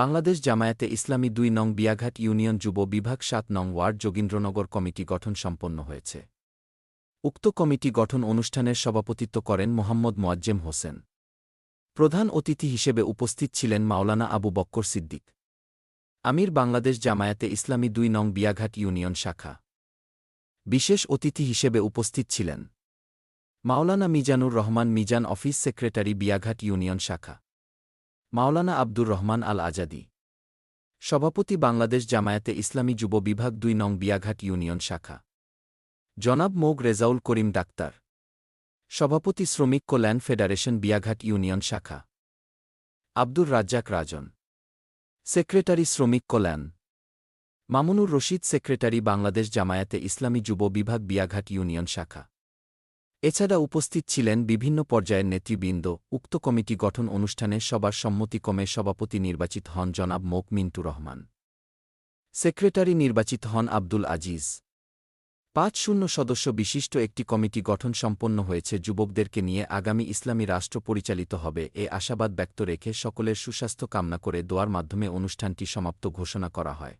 বাংলাদেশ জামায়াতে ইসলামী দুই নং বিয়াঘাট ইউনিয়ন যুব বিভাগ সাত নং ওয়ার্ড যোগীন্দ্রনগর কমিটি গঠন সম্পন্ন হয়েছে। উক্ত কমিটি গঠন অনুষ্ঠানের সভাপতিত্ব করেন মোহাম্মদ মোয়াজ্জেম হোসেন। প্রধান অতিথি হিসেবে উপস্থিত ছিলেন মাওলানা আবু বক্কর সিদ্দিক। আমির বাংলাদেশ জামায়াতে ইসলামী দুই নং বিয়াঘাট ইউনিয়ন শাখা। বিশেষ অতিথি হিসেবে উপস্থিত ছিলেন Maulana Mizanur Rahman Mizan office secretary Biaghat union শাখা। মাওলানা আব্দুর রহমান আল আজাদি সভাপতি বাংলাদেশ জামায়াতে ইসলামী যুব বিভাগ দুই নং বিয়াঘাট ইউনিয়ন শাখা। জনাব মোগ রেজাউল করিম ডাক্তার। সভাপতি শ্রমিক কল্যাণ ফেডারেশন বিয়াঘাট ইউনিয়ন শাখা। আব্দুর রাজ্জাক রাজন। সেক্রেটারি শ্রমিক কল্যাণ। মামুনুর রশিদ সেক্রেটারি বাংলাদেশ জামায়াতে ইসলামী যুব বিভাগ বিয়াঘাট ইউনিয়ন শাখা। এছাড়া উপস্থিত ছিলেন বিভিন্ন পর্যায়ের নেতৃবৃন্দ, উক্ত কমিটি গঠন অনুষ্ঠানে সবার সম্মতিক্রমে সভাপতি নির্বাচিত হন জনাব মোক মিন্টু রহমান। সেক্রেটারি নির্বাচিত হন আব্দুল আজিজ। পাঁচ শূন্য সদস্য বিশিষ্ট একটি কমিটি গঠন সম্পন্ন হয়েছে, যুবকদেরকে নিয়ে আগামী ইসলামী রাষ্ট্র পরিচালিত হবে। এ আশাবাদ ব্যক্ত রেখে সকলের সুস্বাস্থ্য কামনা করে দোয়ার মাধ্যমে অনুষ্ঠানটি সমাপ্ত ঘোষণা করা হয়।